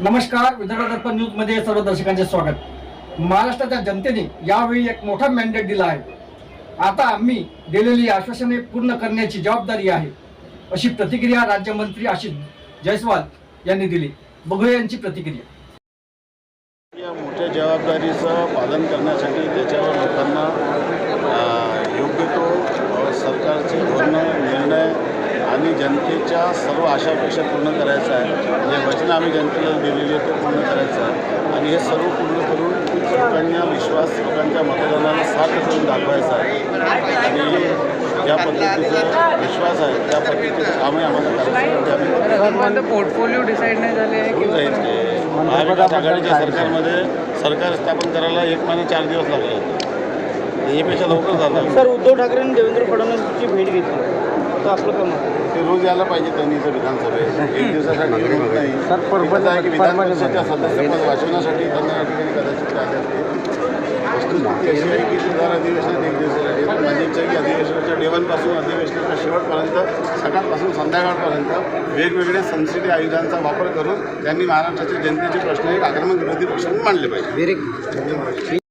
नमस्कार विदर्भ दर्पण न्यूजमध्ये सर्व दर्शकांचे स्वागत. महाराष्ट्राच्या जनतेने यावेळी एक मोठा मॅन्डेट दिला आहे. आता आम्ही दिलेली आश्वासने पूर्ण करण्याची जबाबदारी आहे अशी प्रतिक्रिया राज्यमंत्री आशिष जयस्वाल यांनी दिली. बघूया यांची प्रतिक्रिया. या मोठ्या जबाबदारीचं पालन करण्यासाठी त्याच्यावर लोकांना योग्य तो सरकारचे आणि जनतेच्या सर्व आशा अपेक्षा पूर्ण करायचं आहे. जे वचन आम्ही जनतेला दिलेली आहे ते पूर्ण करायचं आहे. आणि हे सर्व पूर्ण करून लोकांना विश्वास लोकांच्या मतदानाला साथ करून दाखवायचा आहे. आणि ज्या पद्धतीचा विश्वास आहे त्या पद्धतीचं कामही आम्हाला करायचं आहे. आम्ही अजूनपर्यंत पोर्टफोलिओ डिसाईड नाही झाले महाविकास आघाडीच्या सरकारमध्ये सरकार स्थापन करायला एक महिना चार दिवस लागले. होते यापेक्षा लवकर झालं सर उद्धव ठाकरेंनी देवेंद्र फडणवीसची भेट घेतली. तर आपलं काय आहे? ते रोज यायला पाहिजे त्यांनी इथं विधानसभेत. एक दिवसासाठी होत नाही. एकच आहे की विधान सदस्यपद वाचवण्यासाठी त्यांना या ठिकाणी कदाचित ते आले असतील वस्तुस्थिती अशी आहे की ते दर अधिवेशनात एक दिवसासाठी येतात. माझी इच्छा आहे की अधिवेशनाच्या डेवनपासून अधिवेशनाच्या शेवटपर्यंत सकाळपासून संध्याकाळपर्यंत वेगवेगळ्या संसदीय आयुधांचा वापर करून त्यांनी महाराष्ट्राच्या जनतेचे प्रश्न एक आक्रमक विरोधी पक्षांनी मांडले पाहिजे.